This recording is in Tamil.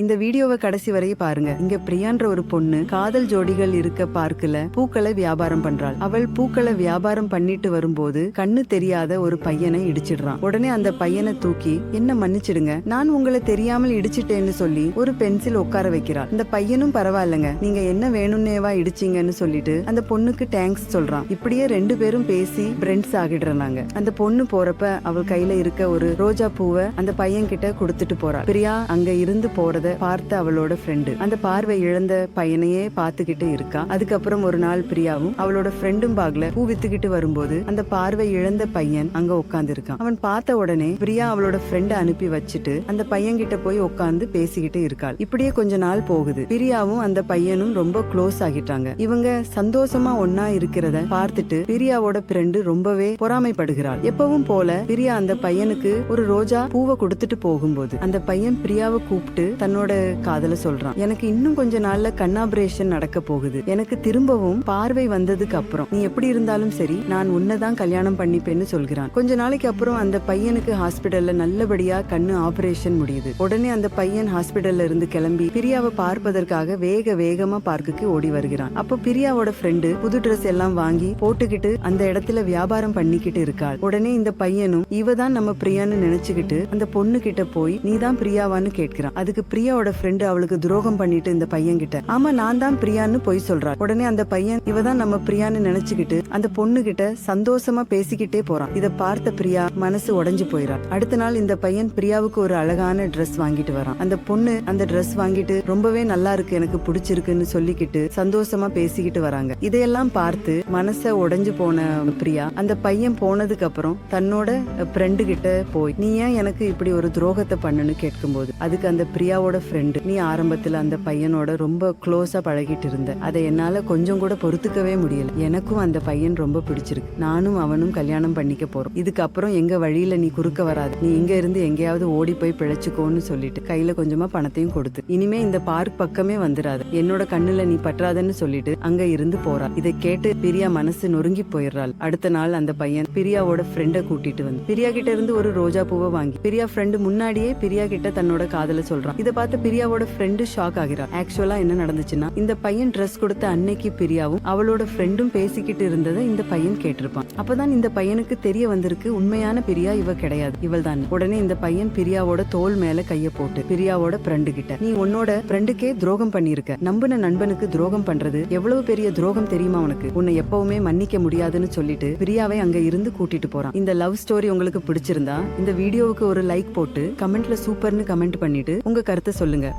இந்த வீடியோவை கடைசி வரையும் பாருங்க. இங்க பிரியான்ற ஒரு பொண்ணு காதல் ஜோடிகள் இருக்க பார்க்கல பூக்களை வியாபாரம் பண்றாள். அவள் பூக்களை வியாபாரம் பண்ணிட்டு வரும்போது கண்ணு தெரியாத ஒரு பையனை இடிச்சிடுறான். உடனே அந்த பையனை தூக்கி என்ன மன்னிச்சிடுங்க நான் உங்களை தெரியாமல் இடிச்சிட்டேன்னு சொல்லி ஒரு பென்சில் உட்கார வைக்கிறாள். இந்த பையனும் பரவாயில்லைங்க நீங்க என்ன வேணும்னேவா இடிச்சீங்கன்னு சொல்லிட்டு அந்த பொண்ணுக்கு தேங்க்ஸ் சொல்றான். இப்படியே ரெண்டு பேரும் பேசி ஃப்ரெண்ட்ஸ் ஆகிடுறாங்க. அந்த பொண்ணு போறப்ப அவள் கையில இருக்க ஒரு ரோஜா பூவை அந்த பையன் கிட்ட கொடுத்துட்டு போறா. பிரியா அங்க இருந்து போறது பார்த்த அவளோட ஃப்ரெண்டு அந்த பார்வை இழந்த பையனையே பார்த்துக்கிட்டு இருக்கா. அதுக்கப்புறம் ஒரு நாள் பிரியாவும் அவளோட ஃப்ரெண்டும் பாக்ல பூ வித்துக்கிட்டு வரும்போது அந்த பார்வை இழந்த பையன் அங்க உட்கார்ந்து இருக்கான் அவன் பார்த்த உடனே பிரியா அவளோட ஃப்ரெண்ட அனுப்பி வச்சுட்டு அந்த பையன் கிட்ட போய் உட்கார்ந்து பேசிக்கிட்டு இருக்காள். இப்படியே கொஞ்ச நாள் போகுது. பிரியாவும் அந்த பையனும் ரொம்ப க்ளோஸ் ஆகிட்டாங்க. இவங்க சந்தோஷமா ஒன்னா இருக்கிறத பார்த்துட்டு பிரியாவோட ஃப்ரெண்டு ரொம்பவே பொறாமைப்படுகிறாள். எப்பவும் போல பிரியா அந்த பையனுக்கு ஒரு ரோஜா பூவை கொடுத்துட்டு போகும்போது அந்த பையன் பிரியாவை கூப்பிட்டு தன்னோட காதல சொல்றான். எனக்கு இன்னும் கொஞ்ச நாள்ல கண்ணாபரேஷன் நடக்க போகுது. எனக்கு திரும்பவும் பார்வை வந்ததுக்கு அப்புறம். நீ எப்படி இருந்தாலும் சரி நான் உன்னதான் கல்யாணம் பண்ணிப்பேன்னு சொல்கிறான். கொஞ்ச நாளைக்கு அப்புறம் அந்த பையனுக்கு ஹாஸ்பிடல்ல நல்லபடியா கண்ணு ஆபரேஷன் முடியுது. உடனே அந்த பையன் ஹாஸ்பிடல்ல இருந்து கிளம்பி பிரியாவை பார்ப்பதற்காக வேக வேகமா பார்க்குக்கு ஓடி வருகிறான். அப்போ பிரியாவோட ஃப்ரெண்டு புது ட்ரெஸ் எல்லாம் வாங்கி போட்டுக்கிட்டு அந்த இடத்துல வியாபாரம் பண்ணிக்கிட்டு இருக்காள். உடனே இந்த பையனும் இவ தான் நம்ம பிரியான்னு நினைச்சுக்கிட்டு அந்த பொண்ணு கிட்ட போய் நீ தான் பிரியாவான்னு கேட்கிறான். அதுக்கு பிரியாவோட ஃப்ரெண்டு அவளுக்கு துரோகம் பண்ணிட்டு இந்த பையன் கிட்ட ஆமா நான் தான் பிரியான்னு போய் சொல்றான் உடனே அந்த பையன் இவ தான் நம்ம பிரியான்னு நினைச்சுக்கிட்டு அந்த பொண்ணு கிட்ட சந்தோஷமா பேசிக்கிட்டே போறான். இத பார்த்த பிரியா மனசு உடஞ்சு போயிடான் அடுத்த நாள் இந்த பையன் பிரியாவுக்கு ஒரு அழகான ட்ரெஸ் வாங்கிட்டு வரான். அந்த பொண்ணு அந்த ட்ரெஸ் வாங்கிட்டு ரொம்பவே நல்லா இருக்கு எனக்கு பிடிச்சிருக்குன்னு சொல்லிக்கிட்டு சந்தோஷமா பேசிக்கிட்டு வராங்க. இதையெல்லாம் பார்த்து மனச உடஞ்சு போன பிரியா அந்த பையன் போனதுக்கு அப்புறம் தன்னோட ஃப்ரெண்டு கிட்ட போய் நீ ஏன் எனக்கு இப்படி ஒரு துரோகத்தை பண்ணுன்னு கேட்கும்போது அதுக்கு அந்த பிரியாவோட ஃப்ரெண்டு நீ ஆரம்பத்துல அந்த பையனோட ரொம்ப க்ளோஸா பழகிட்டு இருந்த. அதை என்னால கொஞ்சம் கூட பொறுத்துக்கவே முடியல. எனக்கும் அந்த பையன் ரொம்ப பிடிச்சிருக்கு. நானும் அவனும் கல்யாணம் பண்ணிக்க போறோம். இதுக்கப்புறம் எங்க வழியில நீ குறுக்க வராது. நீ இங்க இருந்து எங்கேயாவது ஓடி போய் பிழைச்சுக்கோன்னு சொல்லிட்டு கையில கொஞ்சமா பணத்தையும் கொடுத்து இனிமே இந்த பார்க் பக்கமே வந்துடாது என்னோட கண்ணுல நீ பற்றாதன்னு சொல்லிட்டு அங்க இருந்து போறா. இதை கேட்டு பிரியா மனசு நொறுங்கி போயிடுறாள். அடுத்த நாள் அந்த பையன் பிரியாவோட ஃப்ரெண்டை கூட்டிட்டு வந்து பிரியா கிட்ட இருந்து ஒரு ரோஜா பூவை வாங்கி பிரியா ஃப்ரெண்டு முன்னாடியே பிரியா கிட்ட தன்னோட காதல சொல்றான். இதை பார்த்து பிரியாவோட ஃப்ரெண்டு ஷாக் ஆகிறான் ஆக்சுவலா என்ன நடந்துச்சுன்னா இந்த பையன் ட்ரெஸ் கொடுத்த அன்னைக்கு பிரியாவும் அவளோட ஃப்ரெண்டும் பேசிக்கிட்டு இருந்ததை இந்த பையன் கேட்டிருப்பான். அப்பதான் இந்த பையனுக்கு தெரிய வந்திருக்கு உண்மையான பிரியா இவ கிடையாது. இவள் தான் உடனே இந்த பையன் பிரியாவோட தோல் மேல கைய போட்டு பிரியாவோட ஃப்ரெண்டு கிட்ட நீ உன்னோட ஃப்ரெண்டுக்கே துரோகம் பண்ணிருக்க. நம்பின நண்பனுக்கு துரோகம் பண்றது எவ்வளவு பெரிய துரோகம் தெரியுமா உனக்கு? உன்னை எப்பவுமே மன்னிக்க முடியாதுன்னு சொல்லிட்டு பிரியாவை அங்க இருந்து கூட்டிட்டு போறான். இந்த லவ் ஸ்டோரி உங்களுக்கு பிடிச்சிருந்தா இந்த வீடியோவுக்கு ஒரு லைக் போட்டு கமெண்ட்ல சூப்பர்னு கமெண்ட் பண்ணிட்டு உங்க கருத்து சொல்லுங்க.